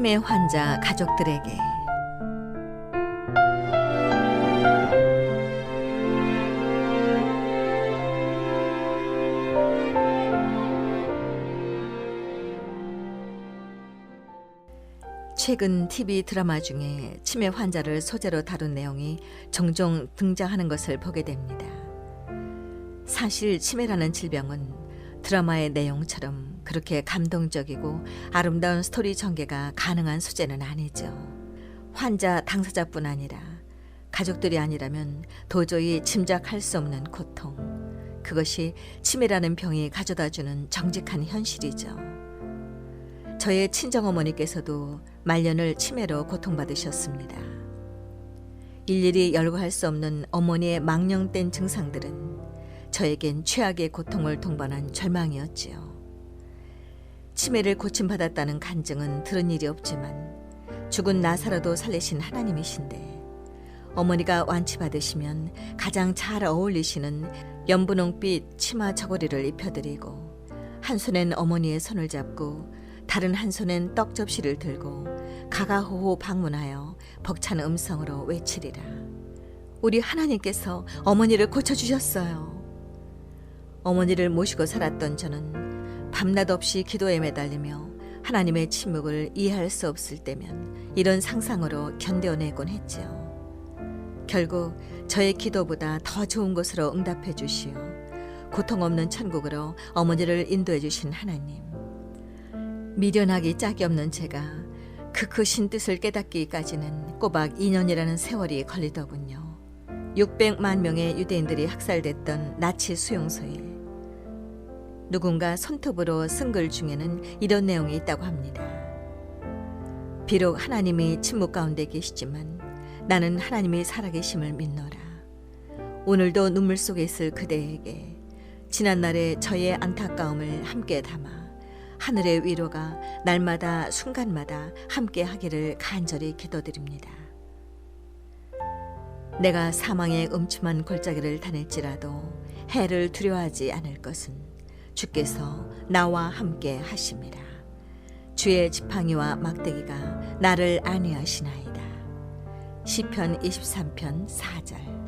치매 환자 가족들에게 최근 TV 드라마 중에 치매 환자를 소재로 다룬 내용이 종종 등장하는 것을 보게 됩니다. 사실 치매라는 질병은 드라마의 내용처럼 그렇게 감동적이고 아름다운 스토리 전개가 가능한 소재는 아니죠. 환자 당사자뿐 아니라 가족들이 아니라면 도저히 짐작할 수 없는 고통. 그것이 치매라는 병이 가져다 주는 정직한 현실이죠. 저의 친정어머니께서도 말년을 치매로 고통받으셨습니다. 일일이 열거할 수 없는 어머니의 망령된 증상들은 저에겐 최악의 고통을 동반한 절망이었지요. 치매를 고침받았다는 간증은 들은 일이 없지만 죽은 나사로도 살리신 하나님이신데 어머니가 완치받으시면 가장 잘 어울리시는 연분홍빛 치마 저고리를 입혀드리고 한 손엔 어머니의 손을 잡고 다른 한 손엔 떡 접시를 들고 가가호호 방문하여 벅찬 음성으로 외치리라. 우리 하나님께서 어머니를 고쳐주셨어요. 어머니를 모시고 살았던 저는 밤낮 없이 기도에 매달리며 하나님의 침묵을 이해할 수 없을 때면 이런 상상으로 견뎌내곤 했지요. 결국 저의 기도보다 더 좋은 것으로 응답해 주시어 고통 없는 천국으로 어머니를 인도해 주신 하나님. 미련하기 짝이 없는 제가 그 크신 뜻을 깨닫기까지는 꼬박 2년이라는 세월이 걸리더군요. 600만 명의 유대인들이 학살됐던 나치 수용소에 누군가 손톱으로 쓴 글 중에는 이런 내용이 있다고 합니다. 비록 하나님이 침묵 가운데 계시지만 나는 하나님이 살아계심을 믿노라. 오늘도 눈물 속에 있을 그대에게 지난날의 저의 안타까움을 함께 담아 하늘의 위로가 날마다 순간마다 함께 하기를 간절히 기도드립니다. 내가 사망의 음침한 골짜기를 다닐지라도 해를 두려워하지 않을 것은 주께서 나와 함께 하심이라. 주의 지팡이와 막대기가 나를 안위하시나이다. 시편 23편 4절